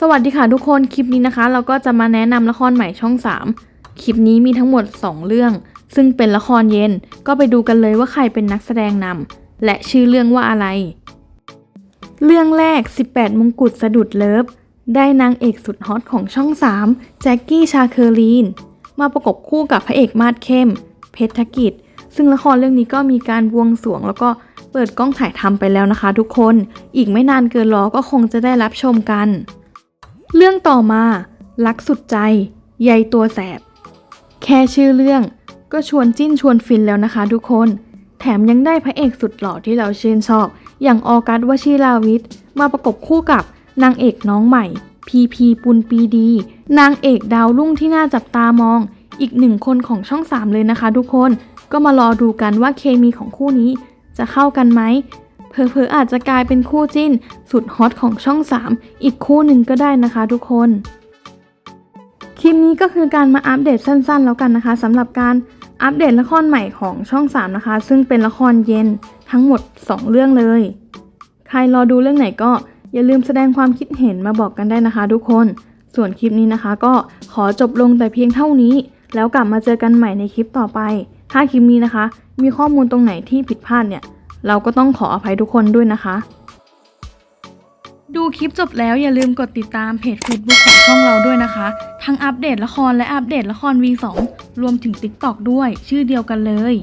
สวัสดีค่ะทุกคน คลิปนี้นะคะ เราก็จะมาแนะนำละครใหม่ช่อง 3 คลิปนี้มีทั้งหมด 2 เรื่อง ซึ่งเป็นละครเย็น ก็ไปดูกันเลยว่าใครเป็นนักแสดงนำและชื่อเรื่องว่าอะไร เรื่องแรก 18 มงกุฎสะดุดเลิฟ ได้นางเอกสุดฮอตของช่อง 3 แจ็คกี้ชาเคอรีน มาประกบคู่กับพระเอกมาดเข้ม เพชรธกิจ ซึ่งละครเรื่องนี้ก็มีการบวงสรวงแล้วก็เปิดกล้องถ่ายทำไปแล้วนะคะ ทุกคน อีกไม่นานเกินรอก็คงจะได้รับชมกัน เรื่องต่อมารักสุดใจใยตัวแสบ แค่ชื่อเรื่องก็ชวนจิ้นชวนฟินแล้วนะคะทุกคน แถมยังได้พระเอกสุดหล่อที่เราชื่นชอบ อย่างออกัสวชิราวิทย์มาประกบคู่กับนางเอกน้องใหม่ พีพีปุณปีดี นางเอกดาวรุ่งที่น่าจับตามอง อีกหนึ่งคนของช่อง 3 เลยนะคะทุกคน ก็มารอดูกันว่าเคมีของคู่นี้จะเข้ากันไหม เผลอๆอาจจะกลายเป็นคู่จิ้น สุดฮอตของช่อง 3 อีกคู่หนึ่งก็ได้นะคะทุกคน คลิปนี้ก็คือการมาอัปเดตสั้นๆ แล้วกันนะคะสำหรับการอัปเดตละครใหม่ของช่อง 3 นะคะ ซึ่งเป็นละครเย็นทั้งหมด 2 เรื่องเลย ใครรอดูเรื่องไหนก็อย่าลืมแสดงความคิดเห็นมาบอกกันได้นะคะ ทุกคน ส่วนคลิปนี้นะคะ ก็ขอจบลงแต่เพียงเท่านี้ แล้วกลับมาเจอกันใหม่ในคลิปต่อไป ถ้าคลิปนี้นะคะ มีข้อมูลตรงไหนที่ผิดพลาดเนี่ย เราก็ต้องขออภัยทุกคนด้วยนะคะ ดูคลิปจบแล้วอย่าลืมกดติดตามเพจ Facebook ของช่องเราด้วยนะคะ ทั้งอัปเดตละครและอัปเดตละคร V2 รวมถึง TikTok ด้วย ชื่อเดียวกันเลย